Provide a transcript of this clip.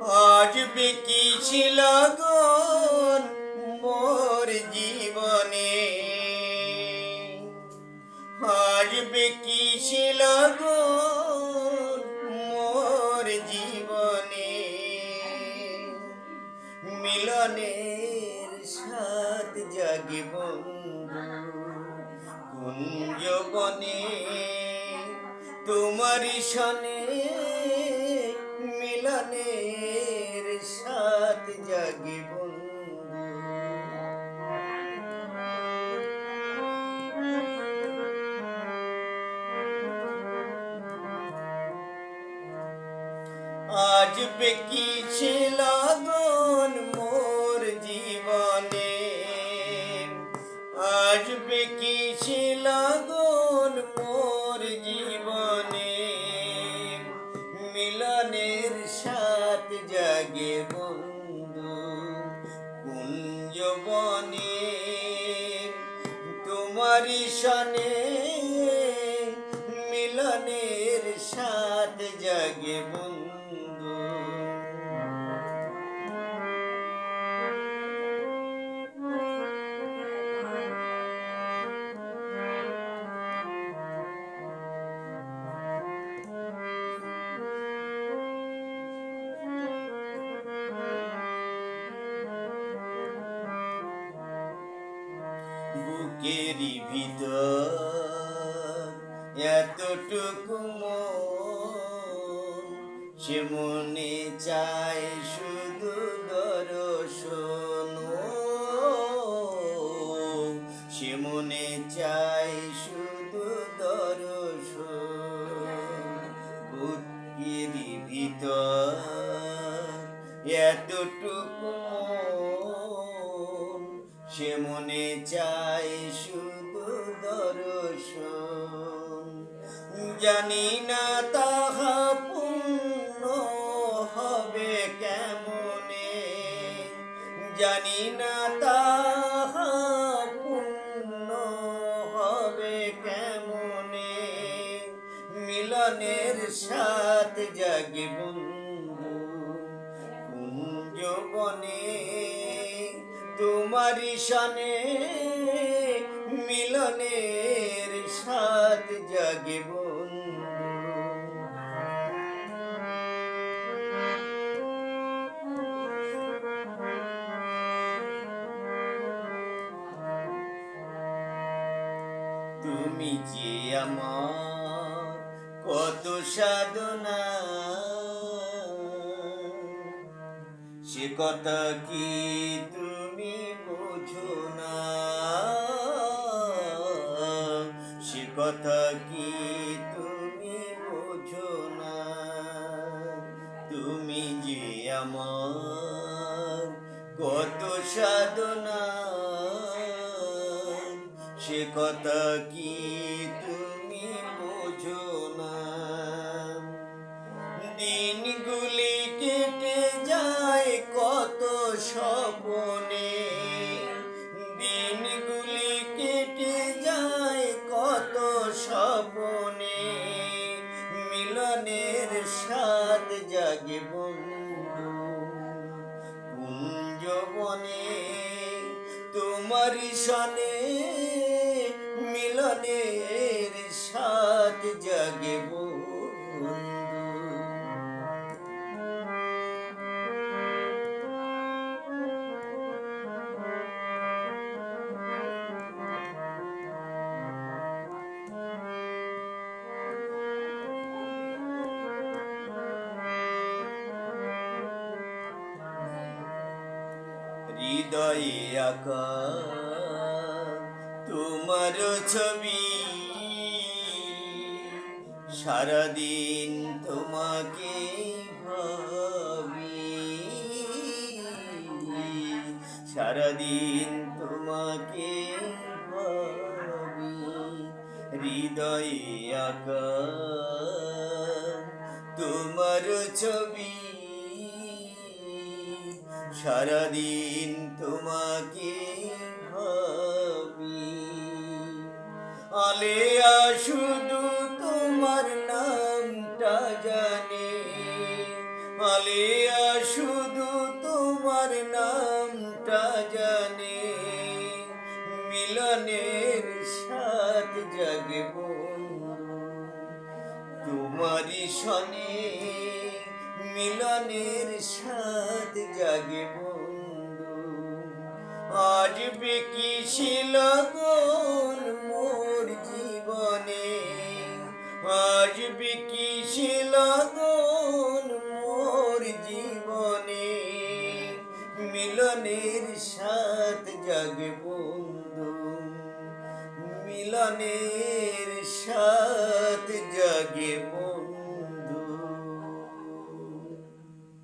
আজ কি ছিল মোর জীবনে। আজ কি ছিল মোর জীবনে। মিলনের বনে তোমারি আজ বেকি ছিল গন মোর জীবনে? আজ বেকি ছিল গন মোর জীবনে? মিলনের সাত জাগে বন্ধু কুঞ্জ বনে তোমারি সনে বুকেরই ভিতর এতটুকু সে মনে চায় শুধু দর্শন। সে মনে চায় শুধু দর্শন। বুকেরই ভিতর এতটুকু সে মনে চায় শুধু দর্শন। জানি না তাহা পূর্ণ হবে কেমনে। জানি না তাহা পূর্ণ হবে কেমনে। মিলনের সাথ জাগে বন্ধু, কুঞ্জ বনে তোমারি সনে মিলনের সাথ জাগে তুমি যে আমার কত সাধনা সে কথা কি তুমি বোঝো না। সে কথা কি তুমি বোঝো না? তুমি যে আমার কত সাধনা, সে কথা কি তোমার তোমারি সনে মিলনের সাথ জাগে হৃদয়ে তোমার ছবি। সারাদিন তোমাকে ভাবি। সারাদিন তোমাকে ভাবি। হৃদয়ে আঁকা তোমার ছবি। সারাদিন তোমাকে ভাবি। আলেয়া, শুধু তোমার নামটা জানে। আলিয়া, শুধু তোমার নামটা জানে। মিলনের সাথ জাগে তোমারই শনে মিলনের সাথ জাগে বন্ধু। আজ বেকি ছিল গোল মোর জীবনে, আজ বেকি ছিল গোল মোর জীবনে, মিলনের সাথ জাগে বন্ধু। মিলনের সাথ